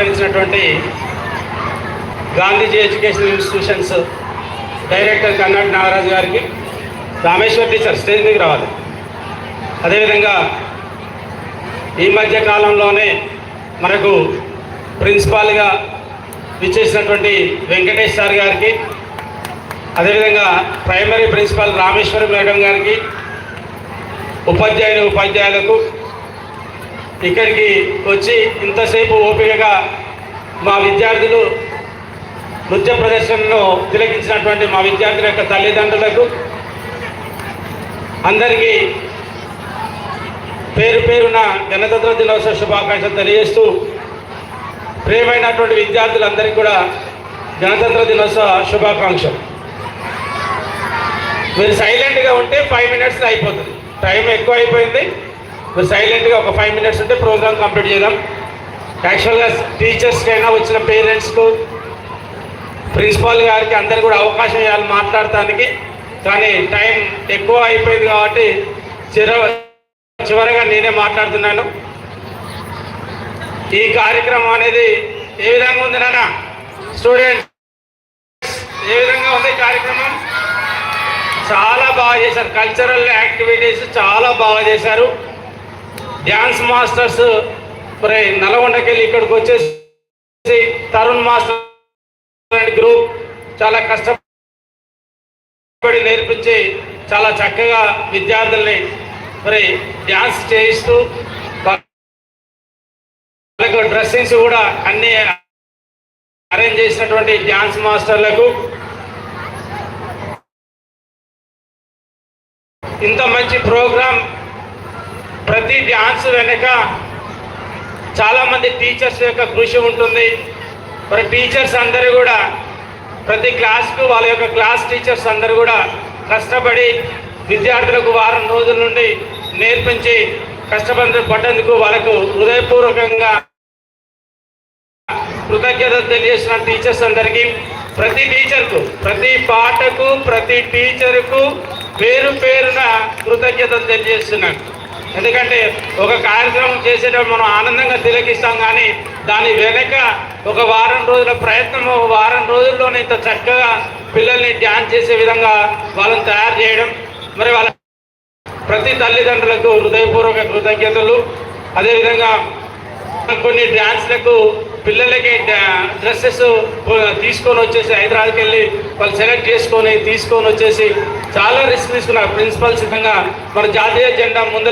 సహకరించినటువంటి Gandhiji education institutions director Karnataka Nagaraju గారికి Rameshwar teacher stage మీదకి రావాలి. అదేవిధంగా ఈ మధ్య కాలంలోనే మనకు ప్రిన్సిపాల్గా విచ్చేసినటువంటి వెంకటేష్ సార్ గారికి అదేవిధంగా ప్రైమరీ ప్రిన్సిపాల్ రామేశ్వరి మేడం గారికి ఉపాధ్యాయుని ఉపాధ్యాయులకు ఇక్కడికి వచ్చి ఇంతసేపు ఓపికగా మా విద్యార్థులు నృత్య ప్రదర్శనను తిలకించినటువంటి మా విద్యార్థుల యొక్క తల్లిదండ్రులకు అందరికీ పేరు పేరున గణతంత్ర దినోత్సవ శుభాకాంక్షలు తెలియజేస్తూ ప్రియమైనటువంటి విద్యార్థులందరికీ కూడా గణతంత్ర దినోత్సవ శుభాకాంక్షలు. మీరు సైలెంట్గా ఉంటే ఫైవ్ మినిట్స్ అయిపోతుంది. టైం ఎక్కువ అయిపోయింది. మీరు సైలెంట్గా ఒక ఫైవ్ మినిట్స్ ఉంటే ప్రోగ్రామ్ కంప్లీట్ చేద్దాం. యాక్చువల్గా టీచర్స్కైనా వచ్చిన పేరెంట్స్కు ప్రిన్సిపాల్ గారికి అందరు కూడా అవకాశం ఇవ్వాలి మాట్లాడటానికి. కానీ టైం ఎక్కువ అయిపోయింది కాబట్టి చిర చివరగా నేనే మాట్లాడుతున్నాను. ఈ కార్యక్రమం అనేది ఏ విధంగా ఉంది నాన్న? స్టూడెంట్స్ ఏ విధంగా ఉంది కార్యక్రమం? చాలా బాగా చేశారు. కల్చరల్ యాక్టివిటీస్ చాలా బాగా చేశారు. డ్యాన్స్ మాస్టర్స్ మరి నల్గొండకెళ్ళి ఇక్కడికి వచ్చేసి తరుణ్ మాస్టర్ అండ్ గ్రూప్ చాలా కష్టపడి నేర్పించి చాలా చక్కగా విద్యార్థుల్ని మరి డ్యాన్స్ చేయిస్తూ వాళ్ళకు డ్రెస్సింగ్స్ కూడా అన్ని అరేంజ్ చేసినటువంటి డ్యాన్స్ మాస్టర్లకు ఇంత మంచి ప్రోగ్రాం ప్రతి డ్యాన్స్ వెనుక చాలామంది టీచర్స్ యొక్క కృషి ఉంటుంది. మరి టీచర్స్ అందరూ కూడా ప్రతి క్లాస్కు వాళ్ళ యొక్క క్లాస్ టీచర్స్ అందరూ కూడా కష్టపడి విద్యార్థులకు వారం రోజుల నుండి నేర్పించి కష్టపడి పడ్డందుకు వాళ్ళకు హృదయపూర్వకంగా కృతజ్ఞతలు తెలియజేసిన టీచర్స్ అందరికీ ప్రతి టీచర్కు ప్రతి పాటకు ప్రతి టీచర్కు పేరు పేరున కృతజ్ఞతలు తెలియజేస్తున్నాను. ఎందుకంటే ఒక కార్యక్రమం చేసేటప్పుడు మనం ఆనందంగా తిలకిస్తాం కానీ దాని వెనక ఒక వారం రోజుల ప్రయత్నము వారం రోజుల్లోనే ఇంత చక్కగా పిల్లల్ని డ్యాన్స్ చేసే విధంగా వాళ్ళని తయారు చేయడం మరి వాళ్ళ ప్రతి తల్లిదండ్రులకు హృదయపూర్వక కృతజ్ఞతలు. అదేవిధంగా కొన్ని డ్యాన్స్లకు పిల్లలకి డ్రెస్సెస్ తీసుకొని వచ్చేసి హైదరాబాద్కి వెళ్ళి వాళ్ళు సెలెక్ట్ చేసుకొని తీసుకొని వచ్చేసి చాలా రిస్క్ తీసుకున్నారు. ప్రిన్సిపల్ సిద్ధంగా మన జాతీయ జెండా ముందు